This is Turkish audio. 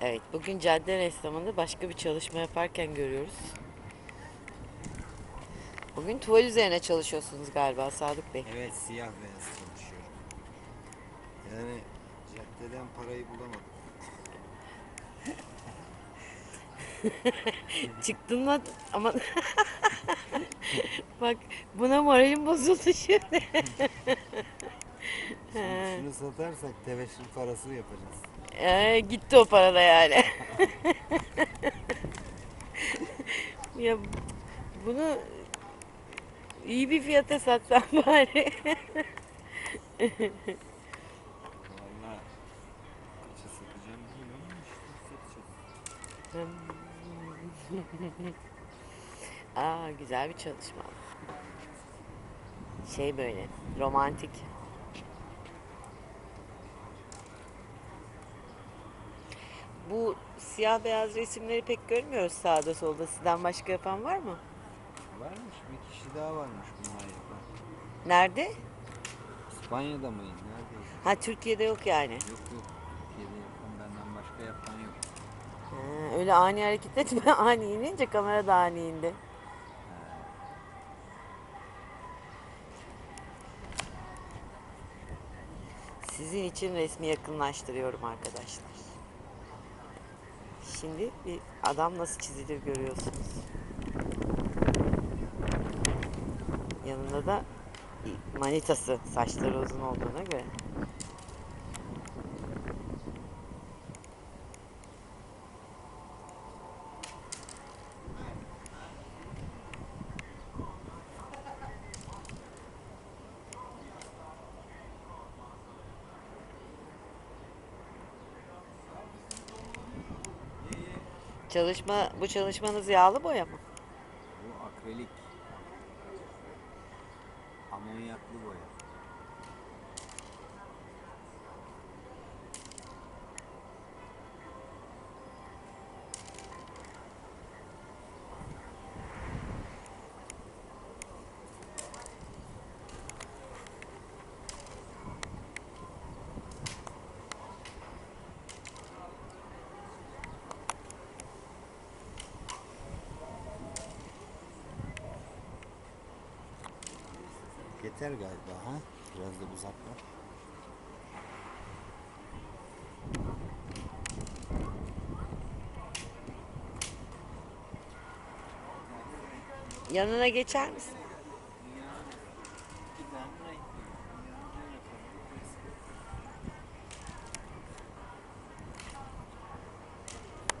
Evet, bugün cadde ressamında başka bir çalışma yaparken görüyoruz. Bugün tuval üzerine çalışıyorsunuz galiba Sadık Bey. Evet siyah beyaz çalışıyorum. Yani caddeden parayı bulamadım. Çıktın mı? Ama bak buna moralim bozuldu şimdi. Şimdi şunu satarsak tebeşir parası yapacağız. Ee, gitti o para da yani. ya bunu iyi bir fiyata satsam bari. Valla kaça satacağım bilmiyorum ama. Aa güzel bir çalışma. Şey böyle romantik. Bu siyah beyaz resimleri pek görmüyoruz sağda solda. Sizden başka yapan var mı? Varmış bir kişi daha varmış yapan. Nerede? İspanya'da mıydı? Neredeydi? Ha Türkiye'de yok yani. Yok yok. Türkiye'de yapan benden başka yapan yok. Ha, öyle ani hareket etme. Ani inince kamera da ani indi. Sizin için resmi yakınlaştırıyorum arkadaşlar. Şimdi bir adam nasıl çizilir görüyorsunuz. Yanında da manitası saçları uzun olduğuna göre. Çalışma, bu çalışmanız yağlı boya mı? Bu akrilik. Amonyaklı boya. Yeter galiba ha? Biraz da uzakla. Yanına geçer misin?